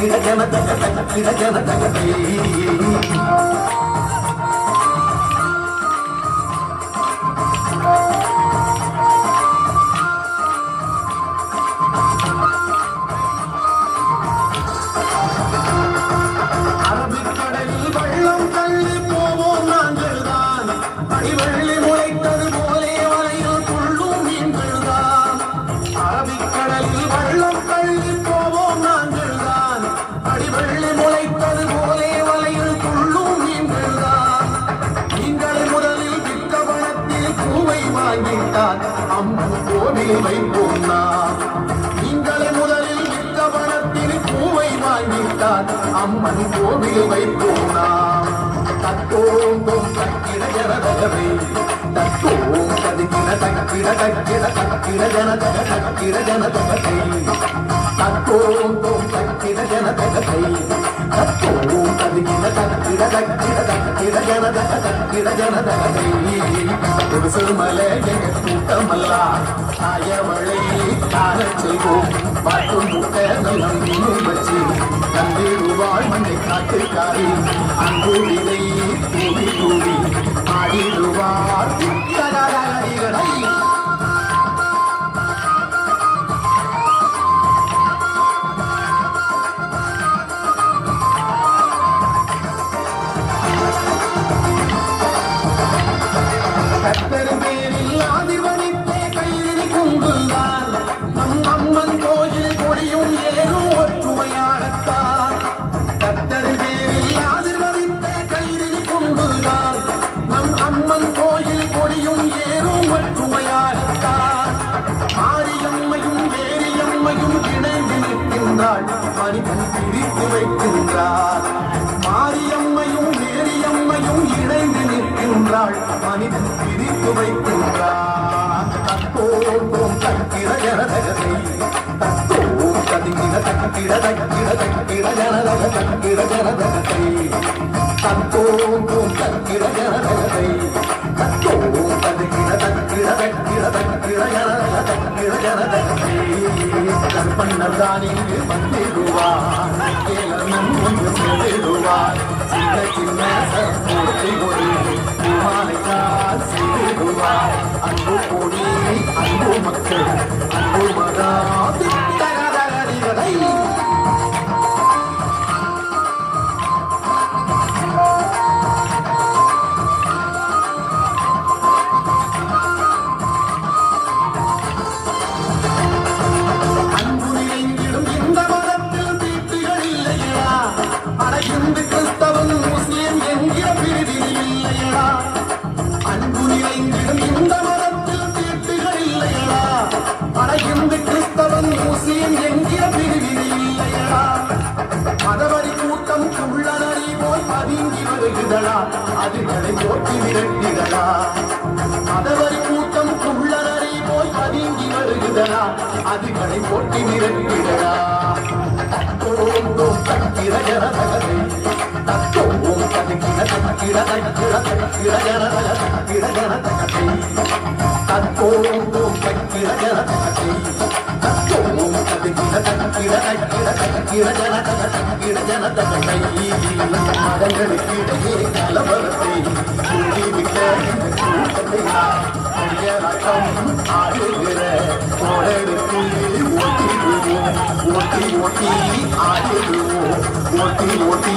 தக்கிட ஜன தக்கத்தை தத்தோம் கதுக்கிட தக்கிட தக்கிட கோவில் வைப்போம் நாம் முதலில் விற்க பணத்தில் பூவை வாங்கிட்டார் அம்மன் கோவில் வைப்போம் நாம் தத்தோம் தோம் தக்கிட ஜனதகவே தத்தோம் ததுக்கிட தக்கிட தக்கிட தக்கிட ஜனதக தக்கிட ஜனதகத்தை தத்தோம் தோம் தக்கிட ஜனதகத்தை தத்தோம் தாயவளை காண செய்வோம் பார்க்கும் முட்டை நல்லம் மீனும் வச்சு தந்திடுவாள் மண்ணை காட்டுக்காரி அன்பு விதை தூவி தூவி ஆடிடுவார் மாரியம்மையும் வேரியம்மையும் இணைந்து நிற்கின்றாள். பிரித்து வைக்கின்றார். மாரியம்மையும் உண்மையும் இணைந்து நிற்கின்றாள். மனிதன் பிரித்து வைக்கின்றான். தத்தோம் தக்கிற ஜனதகதை தத்தோம் ததுங்கிட தக்கிட தக்கிட தக்கிட ஜனதக தக்கிட ஜனதகத்தை தத்தோம் தக்கிற ஜனதகதை கற்பண்ணதான் இங்கு வந்திடுவார் கேளனும் ஒன்று சென்றிடுவார் சின்ன சின்ன சற்போத்தை ஒரு மாலைக்கால் செய்திடுவார் அன்பு கோடி அன்பு மக்கள் அன்பு மகா திட்டகதகரிகளை இல்லையா இந்து கிறிஸ்தவன் முஸ்லிம் என்கிற பிரிவில் இல்லையா மதவரி கூட்டம் குள்ளனரி போய் பதுங்கி வருகிறதா. அதுகளை போட்டி விரட்டுகிறதா மதவரி கூட்டம் குள்ளனரி போய் பதுங்கி வருகிறதா அதுகளை போட்டி விரட்டுகிறதா தத்தோம் தோம் தக்கிற ஜனதகதை தத்தோம் கலவரத்தை இந்த கூட்டத்தை ஆடுகிற ஓட்டிடுவோம் ஓட்டி ஓட்டி ஓட்டி ஓட்டி